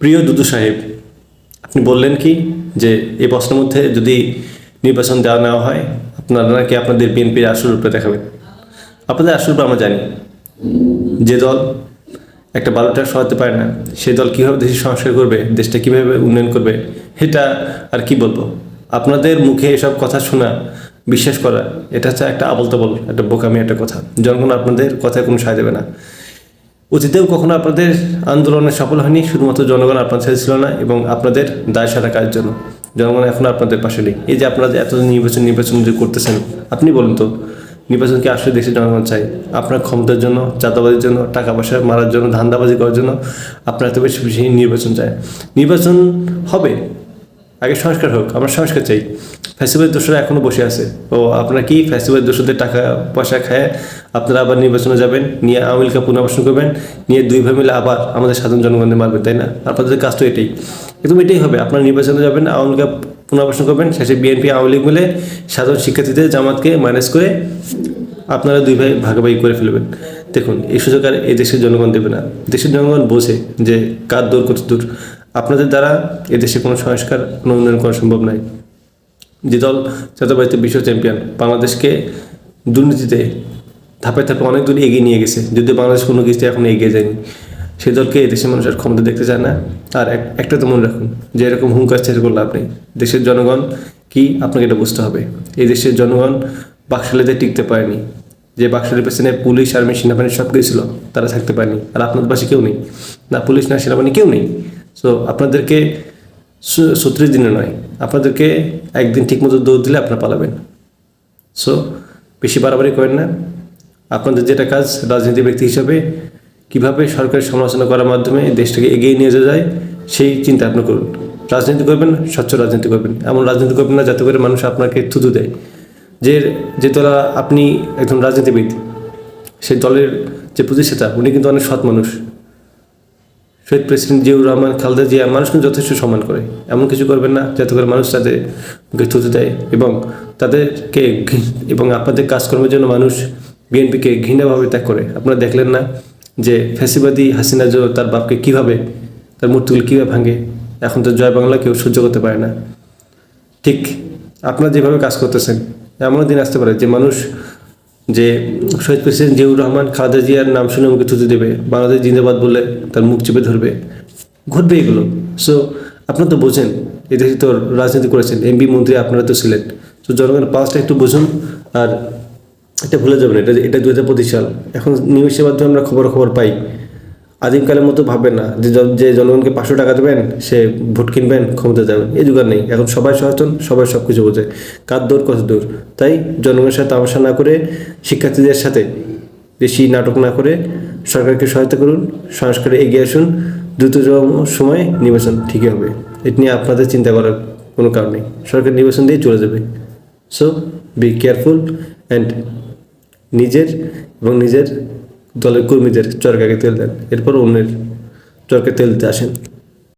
প্রিয় দুদু সাহেব, আপনি বললেন কি যে এই প্রশ্নের মধ্যে যদি নির্বাচন দেওয়া নেওয়া হয়, আপনারা নাকি আপনাদের বিএনপির আসল রূপে দেখাবেন? আপনাদের আসল রূপে আমরা জানি। যে দল একটা বারোটা সরাতে পারে না সেই দল কীভাবে দেশের সংস্কার করবে, দেশটা কীভাবে উন্নয়ন করবে এটা আর কি বলব? আপনাদের মুখে এসব কথা শোনা, বিশ্বাস করা, এটা হচ্ছে একটা আবল তাবল একটা বোকামি, একটা কথা। জনগণ আপনাদের কথায় কোনো সায় দেবে না। অতীতেও কখনো আপনাদের আন্দোলনে সফল হয়নি, শুধুমাত্র জনগণ আপনার সাথে ছিল না এবং আপনাদের দায় সারা কাজের জন্য। জনগণ এখন আপনাদের পাশে নেই। এই যে আপনারা এত নির্বাচন নির্বাচন যে করতেছেন, আপনি বলুন তো, নির্বাচন কি আসলে দেশের জনগণ চাই আপনার ক্ষমতার জন্য, চাঁদাবাজির জন্য, টাকা পয়সা মারার জন্য, ধান্দাবাজি করার জন্য আপনার এত বেশি বেশি নির্বাচন চায়। নির্বাচন হবে আগে সংস্কার হোক, আমরা সংস্কার চাই। ফ্যাসিবাদের দোষরা এখনও বসে আছে। ও, আপনারা কি ফ্যাসিবাদের দোষদের টাকা, পয়সা খায় আপনারা আবার নির্বাচনে যাবেন, নিয়ে আওয়ামী লীগকে পুনর্বাসন করবেন, নিয়ে দুই ভাই মিলে আবার আমাদের সাধারণ জনগণদের মারবেন, তাই না? আপনাদের কাজ তো এটাই। একদম এটাই হবে। আপনারা নির্বাচনে যাবেন, আওয়ামী লীগ পুনর্বাসন করবেন, শেষে বিএনপি, আওয়ামী লীগ মিলে সাধারণ শিক্ষার্থীদের, জামাতকে ম্যানেজ করে আপনারা দুই ভাই ভাগাভাগি করে ফেলবেন। দেখুন, এই সুযোগ আর এই দেশের জনগণ দেবে না। দেশের জনগণ বোঝে যে কার দূর কত দূর আপনাদের দ্বারা এদেশে কোনো সংস্কার, কোনো উন্নয়ন করা সম্ভব নয়। যে দল জাতীয়বাড়িতে বিশ্ব চ্যাম্পিয়ন বাংলাদেশকে দুর্নীতিতে ধাপে ধাপে অনেক দূর এগিয়ে নিয়ে গেছে, যদিও বাংলাদেশ কোনো কিছুতে এখন এগিয়ে যায়নি। সেই দলকে দেশের মানুষ আর ক্ষমতা দেখতে চায় না। আর এক- একটা তো মনে রাখুন যে এরকম হুঙ্কার ছেড়ে করলে আপনি দেশের জনগণ কি আপনাকে এটা বুঝতে হবে? এই দেশের জনগণ বাকশালীতে টিকতে পারেনি। যে বাক্সের পেছনে পুলিশ, আর্মি, সেনাবাহিনী সব কিছু ছিল, তারা থাকতে পারেনি। আর আপনাদের পাশে কেউ নেই। না পুলিশ, না সেনাবাহিনী, কেউ নেই। সো আপনাদেরকে ছত্রিশ দিনে নয়। আপনাদেরকে একদিন ঠিকমতো দৌড় দিলে আপনারা পালাবেন। সো বেশি বাড়াবাড়ি করেন না। আপনাদের যেটা কাজ রাজনীতি ব্যক্তি হিসাবে কীভাবে সরকারের সমালোচনা করার মাধ্যমে দেশটাকে এগিয়ে নিয়ে যাওয়া যায়, সেই চিন্তা আপনি করুন। রাজনীতি করবেন, স্বচ্ছ রাজনীতি করবেন। এমন রাজনীতি করবেন না, যাতে করে মানুষ আপনাকে থুতু দেয়। যে যে দলা আপনি একজন রাজনীতিবিদ, সেই দলের যে প্রতিষ্ঠাতা, উনি কিন্তু অনেক সৎ মানুষ। শহীদ প্রেসিডেন্ট জিয়াউর রহমান, খালেদা জিয়া মানুষ কিন্তু যথেষ্ট সম্মান করে। এমন কিছু করবেন না, যাতে করে মানুষ তাদের থুতু দেয় এবং তাদেরকে এবং আপনাদের কাজকর্মের জন্য মানুষ বিএনপিকে ঘৃণাভাবে ত্যাগ করে। আপনারা দেখলেন না যে ফ্যাসিবাদী হাসিনা জো তার বাপকে কীভাবে, তার মূর্তিগুলো কীভাবে ভাঙে? এখন তো জয় বাংলা কেউ সহ্য করতে পারে না। ঠিক আপনারা যেভাবে কাজ করতেছেন এমন দিন আসতে পারে যে মানুষ যে শহীদ প্রেসিডেন্ট জিয়াউর রহমান, খালেদা জিয়ার নাম শুনে আমাকে থুতু দেবে, বাংলাদেশ জিন্দাবাদ বলে তার মুখ চেপে ধরবে। ঘটবে এগুলো। সো আপনারা তো বোঝেন এদেশে তো রাজনীতি করেছেন এমপি মন্ত্রী আপনারা তো ছিলেন। তো জনগণের পাঁচটা একটু বুঝুন, আর এটা ভুলে যাবেন, এটা এটা দু হাজার পঁচিশ সাল। এখন নিউজের মাধ্যমে আমরা খবর খবর পাই। আদিমকালের মতো ভাববেন না যে যে জনগণকে পাঁচশো টাকা দেবেন, সে ভোট কিনবেন, ক্ষমতা যাবেন এই যুগ আর নেই। এখন সবাই সচেতন, সবাই সব কিছু বোঝে। কার দূর, কত দূর? তাই জনগণের সাথে তামাশা না করে, শিক্ষার্থীদের সাথে বেশি নাটক না করে সরকারকে সহায়তা করুন, সংস্কারে এগিয়ে আসুন, দ্রুততম সময়ে নির্বাচন ঠিকই হবে। এটি নিয়ে আপনাদের চিন্তা করার কোনো কারণ নেই। সরকার নির্বাচন দিয়ে চলে যাবে। সো বি কেয়ারফুল অ্যান্ড নিজের এবং নিজের দলের কর্মীদের চরকাকে তেল দেন। এরপর অন্যের চরকে তেল দিতে আসেন।